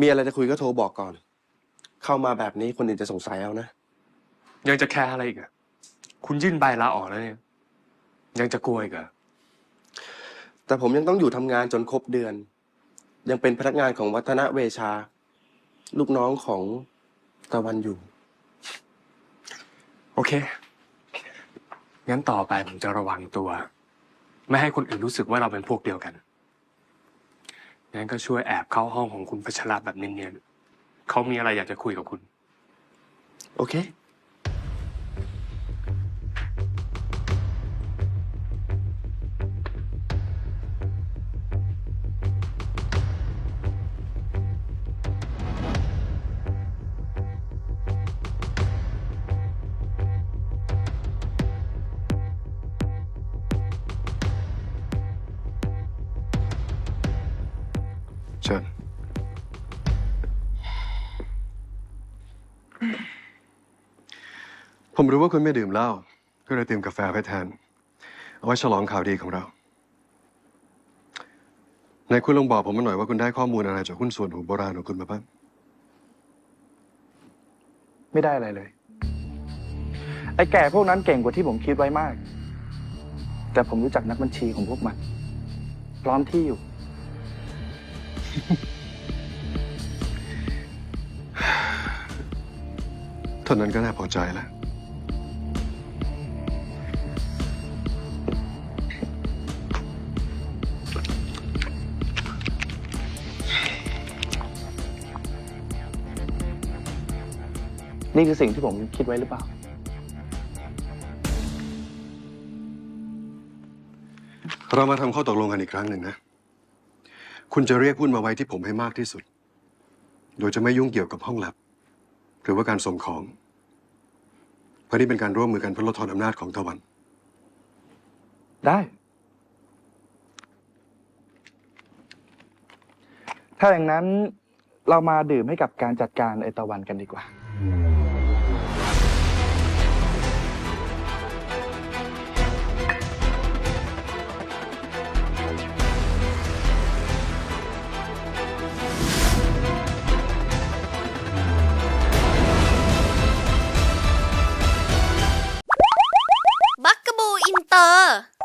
มีอะไรจะคุยก็โทรบอกก่อน เข้ามาแบบนี้คนอื่นจะสงสัยเอานะ ยังจะแคร์อะไรอีกอะคุณยื่นใบลาออกแล้วเนี่ย ยังจะกลัวอีกเหรอแต่ผมยังต้องอยู่ทำงานจนครบเดือน ยังเป็นพนักงานของวัฒนเวชา ลูกน้องของตะวันอยู่ โอเค งั้นต่อไปผมจะระวังตัว ไม่ให้คนอื่นรู้สึกว่าเราเป็นพวกเดียวกัน งั้นก็ช่วยแอบเข้าห้องของคุณพัชระแบบเนียนๆเขามีอะไรอยากจะคุยกับคุณ โอเค เชิญ ผมรู้ว่าคุณไม่ดื่มเหล้า ก็เลยเตรียมกาแฟไว้แทน เอาไว้ฉลองข่าวดีของเราไหนคุณลองบอกผมมาหน่อยว่าคุณได้ข้อมูลอะไรจากหุ้นส่วนหูโบราณของคุณมาบ้าง ไม่ได้อะไรเลย ไอ้แก่พวกนั้นเก่งกว่าที่ผมคิดไว้มาก แต่ผมรู้จักนักบัญชีของพวกมัน พร้อมที่อยู่ เท่านั้นก็น่าพอใจแล้ว นี่คือสิ่งที่ผมคิดไว้หรือเปล่า เรามาทำข้อตกลงกันอีกครั้งหนึ่งนะ คุณจะเรียกหุ้นมาไว้ที่ผมให้มากที่สุด โดยจะไม่ยุ่งเกี่ยวกับห้องแลบหรือว่าการส่งของ เพราะนี่เป็นการร่วมมือกันเพื่อลดทอนอำนาจของตะวัน ได้ ถ้าอย่างนั้นเรามาดื่มให้กับการจัดการไอตะวันกันดีกว่า 다